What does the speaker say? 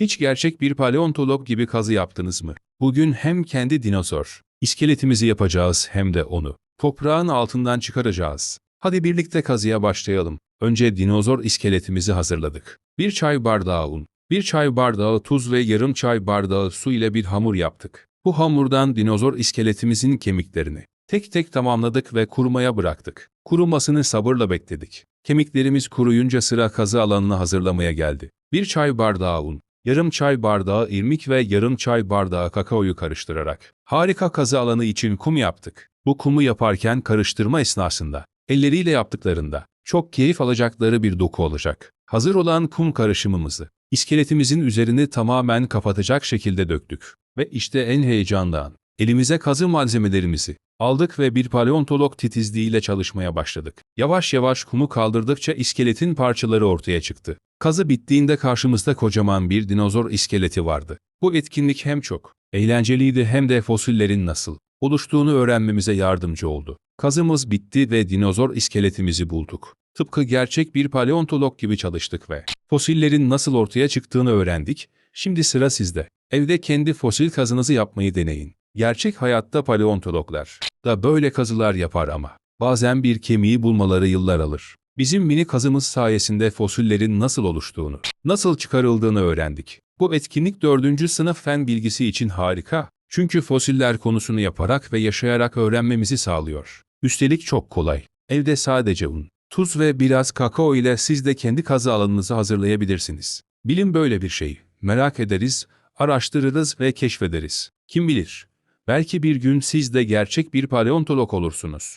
Hiç gerçek bir paleontolog gibi kazı yaptınız mı? Bugün hem kendi dinozor, iskeletimizi yapacağız hem de onu toprağın altından çıkaracağız. Hadi birlikte kazıya başlayalım. Önce dinozor iskeletimizi hazırladık. Bir çay bardağı un, bir çay bardağı tuz ve yarım çay bardağı su ile bir hamur yaptık. Bu hamurdan dinozor iskeletimizin kemiklerini tek tek tamamladık ve kurumaya bıraktık. Kurumasını sabırla bekledik. Kemiklerimiz kuruyunca sıra kazı alanını hazırlamaya geldi. Bir çay bardağı un, yarım çay bardağı irmik ve yarım çay bardağı kakaoyu karıştırarak harika kazı alanı için kum yaptık. Bu kumu yaparken karıştırma esnasında, elleriyle yaptıklarında çok keyif alacakları bir doku olacak. Hazır olan kum karışımımızı iskeletimizin üzerini tamamen kapatacak şekilde döktük. Ve işte en heyecanlı an. Elimize kazı malzemelerimizi aldık ve bir paleontolog titizliğiyle çalışmaya başladık. Yavaş yavaş kumu kaldırdıkça iskeletin parçaları ortaya çıktı. Kazı bittiğinde karşımızda kocaman bir dinozor iskeleti vardı. Bu etkinlik hem çok eğlenceliydi hem de fosillerin nasıl oluştuğunu öğrenmemize yardımcı oldu. Kazımız bitti ve dinozor iskeletimizi bulduk. Tıpkı gerçek bir paleontolog gibi çalıştık ve fosillerin nasıl ortaya çıktığını öğrendik. Şimdi sıra sizde. Evde kendi fosil kazınızı yapmayı deneyin. Gerçek hayatta paleontologlar da böyle kazılar yapar ama bazen bir kemiği bulmaları yıllar alır. Bizim mini kazımız sayesinde fosillerin nasıl oluştuğunu, nasıl çıkarıldığını öğrendik. Bu etkinlik 4. sınıf fen bilgisi için harika. Çünkü fosiller konusunu yaparak ve yaşayarak öğrenmemizi sağlıyor. Üstelik çok kolay. Evde sadece un, tuz ve biraz kakao ile siz de kendi kazı alanınızı hazırlayabilirsiniz. Bilim böyle bir şey. Merak ederiz, araştırırız ve keşfederiz. Kim bilir? Belki bir gün siz de gerçek bir paleontolog olursunuz.